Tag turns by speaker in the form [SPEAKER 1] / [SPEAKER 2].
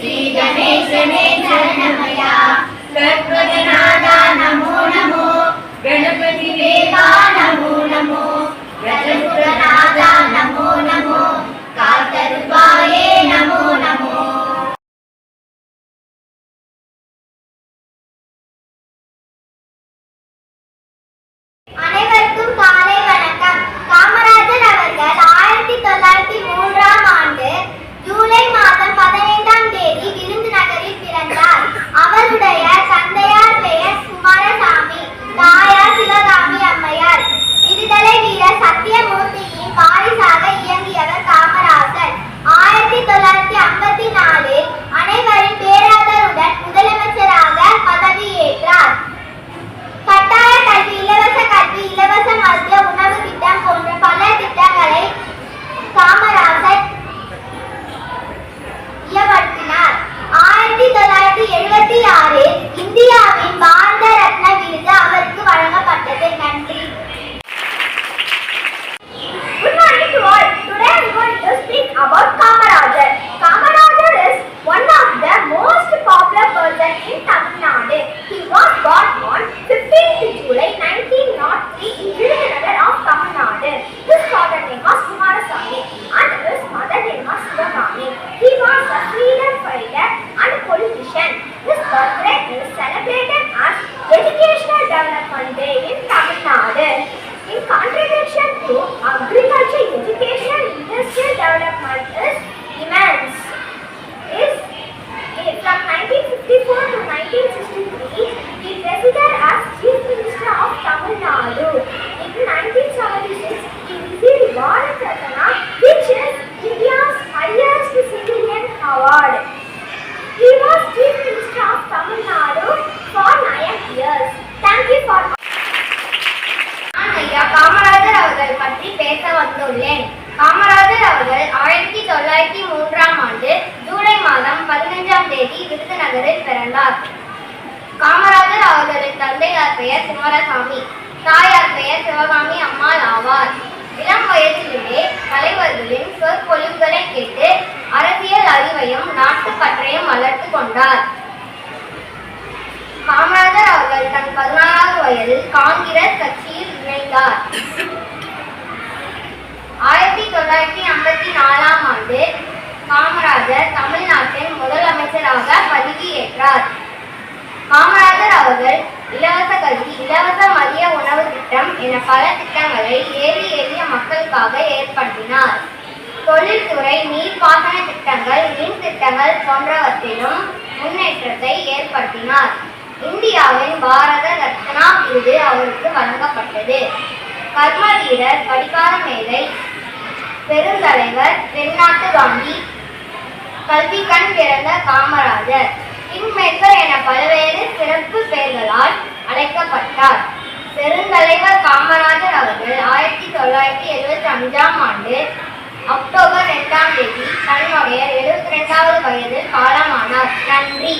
[SPEAKER 1] శ్రీ గణేశనే శరణమయ గణపతినాథ నమో నమో. గణపతి దేవా నమో నమో. பற்றி பேச வந்துள்ளேன். காமராஜர் அவர்கள் ஆயிரத்தி தொள்ளாயிரத்தி மூன்றாம் ஆண்டு ஜூலை மாதம் பதினைஞ்சாம் தேதி விருதுநகரில் பிறந்தார். காமராஜர் அவர்களின் தந்தையார் பெயர் குமாரசாமி தாயார் பெயர் சிவகாமி அம்மாள் ஆவார். இளம் வயதிலேயே தலைவர்களின் சொற்பொழிவுகளை கேட்டு அரசியல் அறிவையும் நாட்டுப்பற்றையும் வளர்த்து கொண்டார். காமராஜர் அவர்கள் தன் பதினாறாவது வயதில் காங்கிரஸ் கட்சி என பல திட்டங்களை ஏழை எளிய மக்களுக்காக ஏற்படுத்தினார். தொழில்துறை நீர்ப்பாசன திட்டங்கள் மின் திட்டங்கள் போன்றவற்றிலும் முன்னேற்றத்தை ஏற்படுத்தினார். இந்தியாவின் பாரத ரத்னா விருது அவருக்கு வழங்கப்பட்டது. கர்ம வீரர் படிக்காத மேதை பெருந்தலைவர் தென்னாட்டு காந்தி கல்வி கண் பிறந்த காமராஜர் கிங்மேக்கர் என பல்வேறு சிறப்பு பெயர்களால் அழைக்கப்பட்டார். பெருந்தலைவர் காமராஜர் அவர்கள் ஆயிரத்தி தொள்ளாயிரத்தி எழுபத்தி அஞ்சாம் ஆண்டு அக்டோபர் இரண்டாம் தேதி தன்னுடைய எழுபத்தி ரெண்டாவது வயதில் காலமானார். நன்றி.